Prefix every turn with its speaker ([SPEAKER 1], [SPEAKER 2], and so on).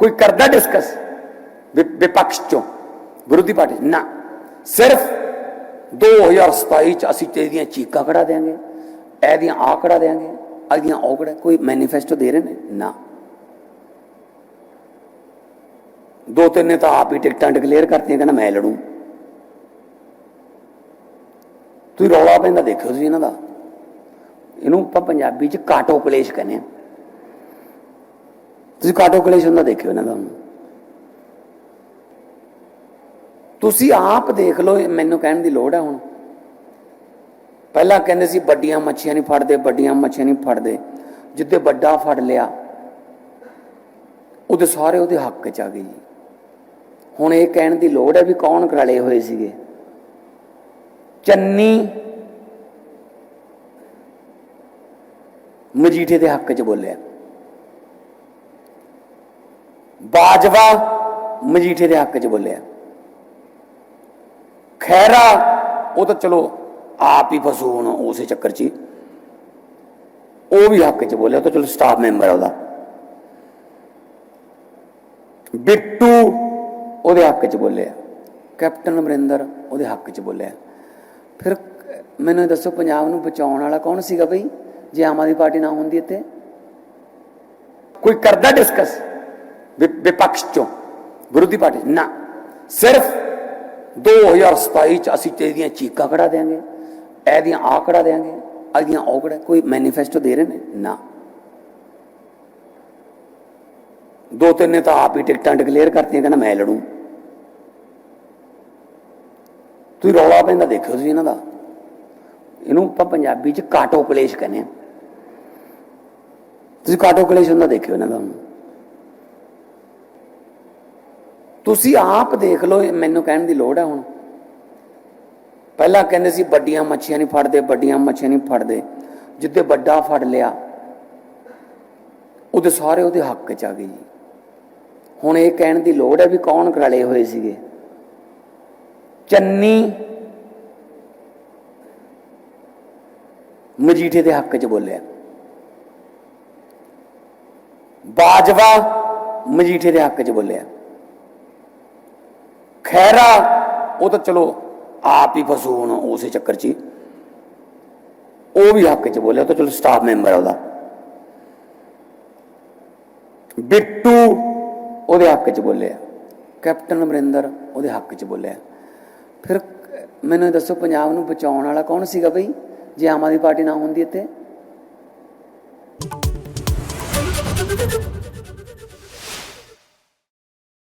[SPEAKER 1] ਕੋਈ ਕਰਦਾ ਡਿਸਕਸ ਵਿਪਕਸ਼ ਚੋਂ ਵਿਰੋਧੀ ਪਾਰਟੀ ਨਾ ਸਿਰਫ 2027 ਚ ਅਸੀਂ ਤੇ ਇਹਦੀਆਂ ਚੀਕਾਂ ਕਢਾ ਦੇਾਂਗੇ ਇਹਦੀਆਂ ਆ ਕਢਾ ਦੇਾਂਗੇ ਇਹਦੀਆਂ ਉਹ ਕਢਾ ਕੋਈ ਮੈਨੀਫੈਸਟੋ ਦੇ ਰਹੇ ਨੇ ਨਾ ਦੋ ਤਿੰਨ ਨੇ ਤਾਂ ਆਪ ਹੀ ਟਿਕਟਾਂ ਡਿਕਲੇਅਰ ਕਰਤੀਆਂ ਕਹਿੰਦਾ ਮੈਂ ਲੜੂ ਤੁਸੀਂ ਰੌਲਾ ਪੈਂਦਾ ਦੇਖਿਓ ਤੁਸੀਂ ਇਹਨਾਂ ਦਾ ਇਹਨੂੰ ਆਪਾਂ ਪੰਜਾਬੀ ਚ ਕਾਟੋ ਕਲੇਸ਼ ਕਹਿੰਦੇ ਆ ਤੁਸੀਂ ਕਾਟੋ ਕਲੇਸ਼ ਹੁੰਦਾ ਦੇਖਿਓ ਇਹਨਾਂ ਦਾ ਤੁਸੀਂ ਆਪ ਦੇਖ ਲਓ ਮੈਨੂੰ ਕਹਿਣ ਦੀ ਲੋੜ ਹੈ ਹੁਣ। ਪਹਿਲਾਂ ਕਹਿੰਦੇ ਸੀ, ਵੱਡੀਆਂ ਮੱਛੀਆਂ ਨਹੀਂ ਫੜਦੇ, ਵੱਡੀਆਂ ਮੱਛੀਆਂ ਨਹੀਂ ਫੜਦੇ। ਜਿੱਦੇ ਵੱਡਾ ਫੜ ਲਿਆ, ਉਹਦੇ ਸਾਰੇ ਉਹਦੇ ਹੱਕ ਚ ਆ ਗਏ ਜੀ। ਹੁਣ ਇਹ ਕਹਿਣ ਦੀ ਲੋੜ ਹੈ ਵੀ ਕੌਣ ਰਲੇ ਹੋਏ ਸੀਗੇ? ਚੰਨੀ ਮਜੀਠੇ ਦੇ ਹੱਕ ਚ ਬੋਲਿਆ। ਬਾਜਵਾ ਮਜੀਠੇ ਦੇ ਹੱਕ ਚ ਬੋਲਿਆ। ਖੈਰਾ ਉਹ ਤਾਂ ਚਲੋ ਆਪ ਹੀ ਫਸੂ ਹੁਣ, ਉਸੇ ਚੱਕਰ 'ਚ ਹੀ। ਉਹ ਵੀ ਹੱਕ 'ਚ ਬੋਲਿਆ ਤਾਂ ਚਲੋ ਸਟਾਫ ਮੈਂਬਰ ਆ ਉਹਦਾ। ਬਿੱਟੂ ਉਹਦੇ ਹੱਕ 'ਚ ਬੋਲਿਆ। ਕੈਪਟਨ ਅਮਰਿੰਦਰ ਉਹਦੇ ਹੱਕ 'ਚ ਬੋਲਿਆ। ਫਿਰ ਮੈਨੂੰ ਦੱਸੋ, ਪੰਜਾਬ ਨੂੰ ਬਚਾਉਣ ਵਾਲਾ ਕੌਣ ਸੀਗਾ ਬਈ? ਜੇ ਆਮ ਆਦਮੀ ਪਾਰਟੀ ਨਾ ਹੁੰਦੀ ਇੱਥੇ? ਕੋਈ ਕਰਦਾ ਡਿਸਕਸ ਵਿਪਕਸ਼ ਚੋਂ ਵਿਰੋਧੀ ਪਾਰਟੀ ਨਾ ਸਿਰਫ 2027 ਚ ਅਸੀਂ ਤੇ ਇਹਦੀਆਂ ਚੀਕਾਂ ਕਢਾ ਦੇਾਂਗੇ ਇਹਦੀਆਂ ਆ ਕਢਾ ਦੇਾਂਗੇ ਇਹਦੀਆਂ ਉਹ ਕਢਾ ਕੋਈ ਮੈਨੀਫੈਸਟੋ ਦੇ ਰਹੇ ਨੇ ਨਾ ਦੋ ਤਿੰਨ ਨੇ ਤਾਂ ਆਪ ਹੀ ਟਿਕਟਾਂ ਡਿਕਲੇਅਰ ਕਰਤੀਆਂ ਕਹਿੰਦਾ ਮੈਂ ਲੜੂ ਤੁਸੀਂ ਰੌਲਾ ਪੈਂਦਾ ਦੇਖਿਓ ਤੁਸੀਂ ਇਹਨਾਂ ਦਾ ਇਹਨੂੰ ਆਪਾਂ ਪੰਜਾਬੀ ਚ ਕਾਟੋ ਕਲੇਸ਼ ਕਹਿੰਦੇ ਆ ਤੁਸੀਂ ਕਾਟੋ ਕਲੇਸ਼ ਹੁੰਦਾ ਦੇਖਿਓ ਇਹਨਾਂ ਦਾ ਹੁਣ। ਤੁਸੀਂ ਆਪ ਦੇਖ ਲਓ ਮੈਨੂੰ ਕਹਿਣ ਦੀ ਲੋੜ ਹੈ ਹੁਣ। ਪਹਿਲਾਂ ਕਹਿੰਦੇ ਸੀ, ਵੱਡੀਆਂ ਮੱਛੀਆਂ ਨਹੀਂ ਫੜਦੇ, ਵੱਡੀਆਂ ਮੱਛੀਆਂ ਨਹੀਂ ਫੜਦੇ। ਜਿੱਦੇ ਵੱਡਾ ਫੜ ਲਿਆ, ਉਹਦੇ ਸਾਰੇ ਉਹਦੇ ਹੱਕ ਚ ਆ ਗਏ ਜੀ। ਹੁਣ ਇਹ ਕਹਿਣ ਦੀ ਲੋੜ ਹੈ ਵੀ ਕੌਣ ਰਲੇ ਹੋਏ ਸੀਗੇ। ਚੰਨੀ ਮਜੀਠੇ ਦੇ ਹੱਕ ਚ ਬੋਲਿਆ। ਬਾਜਵਾ ਮਜੀਠੇ ਦੇ ਹੱਕ ਚ ਬੋਲਿਆ। ਖੈਰਾ ਉਹ ਤਾਂ ਚਲੋ ਆਪ ਹੀ ਫਸੂ ਹੁਣ ਉਸੇ ਚੱਕਰ 'ਚ ਹੀ। ਉਹ ਵੀ ਹੱਕ 'ਚ ਬੋਲਿਆ ਤਾਂ ਚਲੋ ਸਟਾਫ ਮੈਂਬਰ ਉਹਦਾ। ਬਿੱਟੂ ਉਹਦੇ ਹੱਕ 'ਚ ਬੋਲਿਆ। ਕੈਪਟਨ ਅਮਰਿੰਦਰ ਉਹਦੇ ਹੱਕ 'ਚ ਬੋਲਿਆ। ਫਿਰ ਮੈਨੂੰ ਇਹ ਦੱਸੋ, ਪੰਜਾਬ ਨੂੰ ਬਚਾਉਣ ਵਾਲਾ ਕੌਣ ਸੀਗਾ ਬਈ, ਜੇ ਆਮ ਆਦਮੀ ਪਾਰਟੀ ਨਾ ਹੁੰਦੀ ਇੱਥੇ?